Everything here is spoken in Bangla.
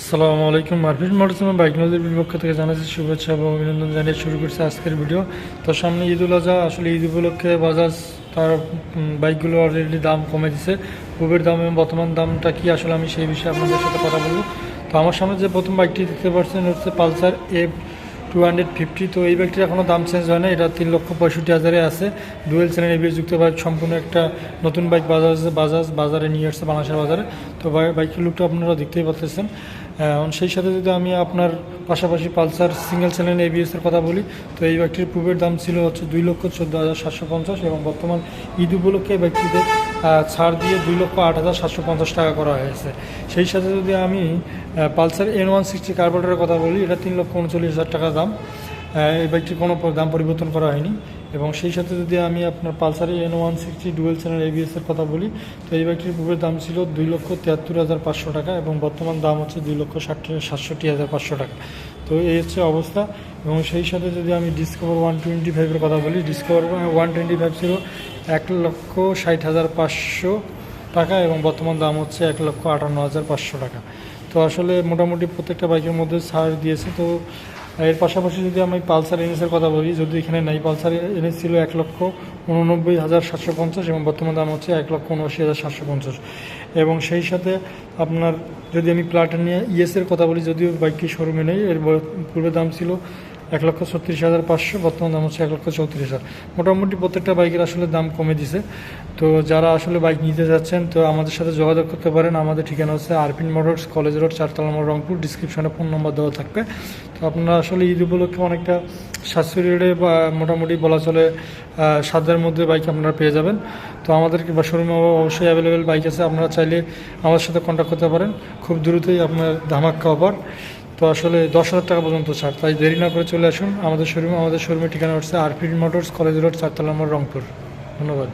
আসসালামু আলাইকুম মারফিট মোটরসম বাইক নদীর বিপক্ষ থেকে জানাচ্ছি শুভেচ্ছা এবং অভিনন্দন জানিয়ে শুরু করছে আজকের ভিডিও। তো সামনে ঈদ উল আজহা, আসলে ঈদ উপলক্ষে বাজাজ তার বাইকগুলো অলরেডি দাম কমে দিছে। খুবের দাম এবং বর্তমান দামটা কি আসলে আমি সেই বিষয়ে আপনাদের সাথে কথা বলব। তো আমার সামনে যে প্রথম বাইকটি দেখতে পাচ্ছেন হচ্ছে Pulsar F two hundred fifty. তো এই বাইকটির এখনও দাম চেঞ্জ হয় না, এটা তিন লক্ষ পঁয়ষট্টি হাজারে আছে। ডুয়েল এবিএস যুক্ত বাইক, সম্পূর্ণ একটা নতুন বাইক বাজাজ বাজাজ বাজারে নিয়ে আসছে, বাংলাদেশের বাজারে। তো বাই- বাইকের লুকটা আপনারা দেখতেই পাচ্ছেন সেই সাথে যদি আমি আপনার পাশাপাশি পালসার সিঙ্গেল চ্যানেল এবিএস এর কথা বলি, তো এই বাইকটির পূর্বের দাম ছিল হচ্ছে দুই লক্ষ চোদ্দ হাজার সাতশো পঞ্চাশ এবং বর্তমান ঈদ উপলক্ষে এই বাইকটিতে ছাড় দিয়ে দুই লক্ষ আট হাজার সাতশো পঞ্চাশ টাকা করা হয়েছে। সেই সাথে যদি আমি পালসার এন ওয়ান সিক্সটি কার্বোরেটারের কথা বলি, এটা তিন লক্ষ উনচল্লিশ হাজার টাকা দাম। এই বাইকটির কোনো দাম পরিবর্তন করা হয়নি। এবং সেই সাথে যদি আমি আপনার Pulsar N one sixty dual channel এবিএসের কথা বলি, তো এই বাইকটির পূর্বের দাম ছিল দুই লক্ষ তিয়াত্তর হাজার পাঁচশো টাকা এবং বর্তমান দাম হচ্ছে দুই লক্ষ ষাট সাতষট্টি হাজার পাঁচশো টাকা। তো এই হচ্ছে অবস্থা এবং সেই সাথে যদি আমি ডিসকভার ওয়ান টোয়েন্টি ফাইভের কথা বলি ডিসকভার ওয়ান টোয়েন্টি ফাইভ ছিল এক লক্ষ ষাট হাজার পাঁচশো টাকা এবং বর্তমান দাম হচ্ছে এক লক্ষ আটান্ন হাজার পাঁচশো টাকা। তো আসলে মোটামুটি প্রত্যেকটা বাইকের মধ্যে ছাড় দিয়েছে, তো এর পাশাপাশি যদি আমি পালসার এনএসের কথা বলি, যদি এখানে নাই, পালসার এনএস ছিল এক লক্ষ উননব্বই হাজার সাতশো পঞ্চাশ এবং বর্তমান দাম হচ্ছে এক লক্ষ উনআশি হাজার সাতশো পঞ্চাশ। এবং সেই সাথে আপনার যদি আমি প্লাটিনিয়া ইএসের কথা বলি, যদিও বাইকটি শোরুমে নেই, এর পূর্বে দাম ছিল এক লক্ষ ছত্রিশ হাজার পাঁচশো, বর্তমান দাম হচ্ছে এক লক্ষ চৌত্রিশ হাজার। মোটামুটি প্রত্যেকটা বাইকের আসলে দাম কমে দিছে। তো যারা আসলে বাইক নিতে যাচ্ছেন, তো আমাদের সাথে যোগাযোগ করতে পারেন। আমাদের ঠিকানা হচ্ছে আরপিন মোটরস, কলেজ রোড, চারতলা মোড়, রংপুর। ডিসক্রিপশনে ফোন নম্বর দেওয়া থাকবে। তো আপনারা আসলে ঈদ উপলক্ষে অনেকটা সাশ্রয়ী রেটে বা মোটামুটি বলা চলে সাধ্যের মধ্যে বাইক আপনারা পেয়ে যাবেন। তো আমাদের বা শোরুমে অবশ্যই অ্যাভেলেবেল বাইক আছে। আপনারা চাইলে আমাদের সাথে কন্ট্যাক্ট করতে পারেন। খুব দ্রুতই আপনার ধামাক্কা অফার তো আসলে দশ হাজার টাকা পর্যন্ত ছাড় তাই দেরি না করে চলে আসুন। আমাদের শোরুমে, আমাদের শোরুমের ঠিকানা হচ্ছে আরপিড মোটরস, কলেজ রোড, চারতলা নম্বর রংপুর। ধন্যবাদ।